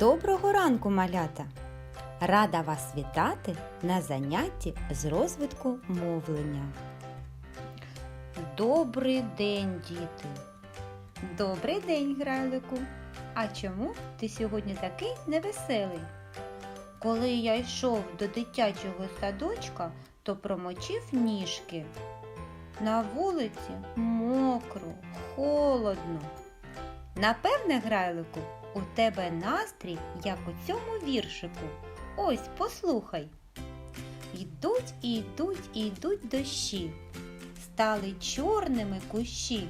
Доброго ранку, малята! Рада вас вітати на занятті з розвитку мовлення. Добрий день, діти! Добрий день, Грайлику! А чому ти сьогодні такий невеселий? Коли я йшов до дитячого садочка, то промочив ніжки. На вулиці мокро, холодно. Напевне, Грайлику, у тебе настрій, як у цьому віршику. Ось послухай. Йдуть і йдуть і йдуть дощі. Стали чорними кущі,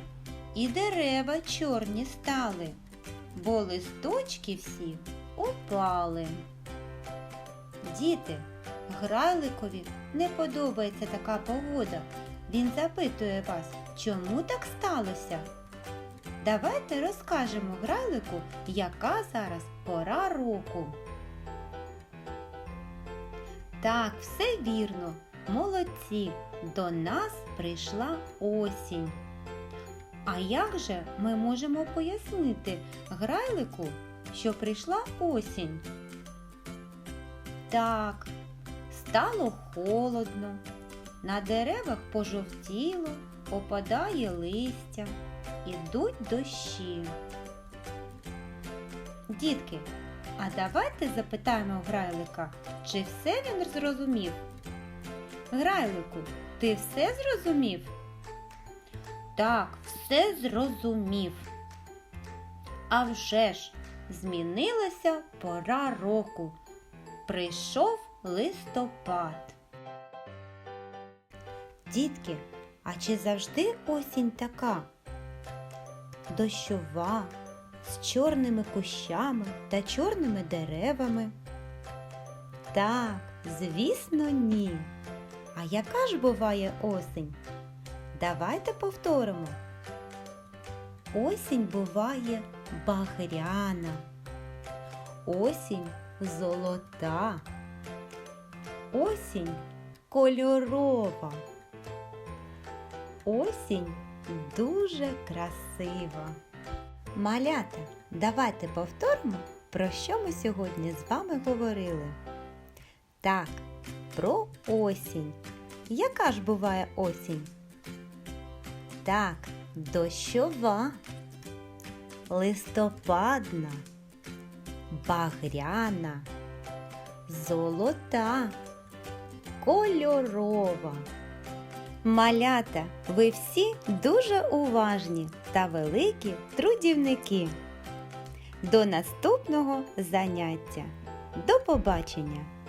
і дерева чорні стали, бо листочки всі упали. Діти, Грайликові не подобається така погода. Він запитує вас, чому так сталося? Давайте розкажемо грайлику, яка зараз пора року. Так, все вірно, молодці, до нас прийшла осінь. А як же ми можемо пояснити грайлику, що прийшла осінь? Так, стало холодно, на деревах пожовтіло, опадає листя. Ідуть дощі. Дітки, а давайте запитаємо Грайлика, чи все він зрозумів? Грайлику, ти все зрозумів? Так, все зрозумів. А вже ж змінилася пора року. Прийшов листопад. Дітки, а чи завжди осінь така? дощова, з чорними кущами та чорними деревами? Так, звісно, ні. А яка ж буває осінь? Давайте повторимо. Осінь буває багряна, осінь золота, осінь кольорова, осінь дуже красива. Малята, давайте повторимо, про що ми сьогодні з вами говорили. Так, про осінь. Яка ж буває осінь? Так, дощова, листопадна, багряна, золота, кольорова. Малята, ви всі дуже уважні та великі трудівники. До наступного заняття. До побачення!